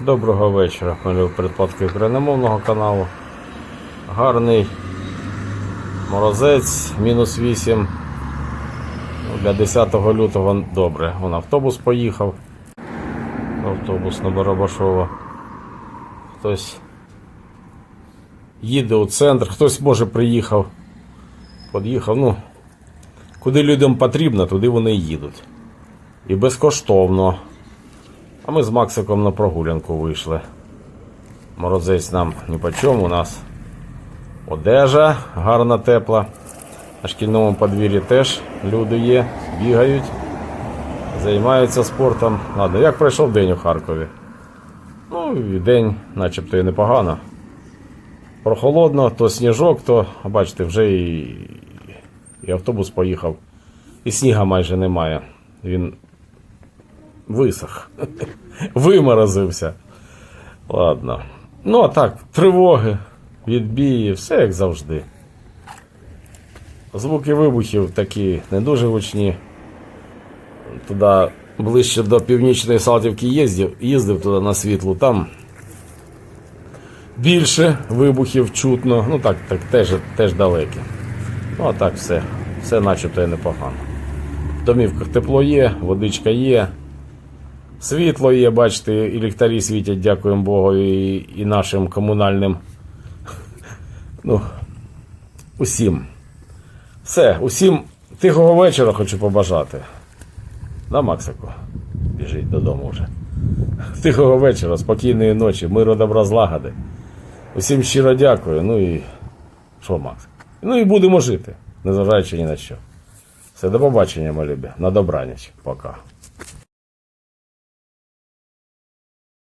Доброго вечора, мої предплатки україномовного каналу. Гарний морозець, мінус 8. Ну, Для 10 лютого добре. Вон автобус поїхав. Автобус на Барабашова. Хтось їде у центр, хтось може приїхав. Під'їхав. Ну, куди людям потрібно, туди вони їдуть. І безкоштовно. А ми з Максиком на прогулянку вийшли. Морозець нам ні по чому. У нас одежа гарна тепла. На шкільному подвір'ї теж люди є, бігають, займаються спортом. Ладно, як пройшов день у Харкові? Ну, і день начебто і непогано. Прохолодно, то сніжок, то, бачите, вже і, і автобус поїхав. І сніга майже немає. Він висох. Виморозився. Ладно. Ну, а так, тривоги, відбії, все як завжди. Звуки вибухів такі не дуже гучні. Туди ближче до північної Салтівки їздив, їздив туди на світлу, там більше вибухів чутно. Ну так, так теж, теж далекі. Ну а так все. Все начебто і непогано. В домівках тепло є, водичка є. Світло є, бачите, і ліхтарі світять, дякуємо Богу, і, і нашим комунальним. Ну, усім. Все, усім тихого вечора хочу побажати. Да, Максику? Біжить додому вже. Тихого вечора, спокійної ночі, миру, добра, злагоди. Усім щиро дякую. Ну і що, Макс? Ну і будемо жити, незважаючи ні на що. Все, до побачення, мої любі. На добраніч. Пока.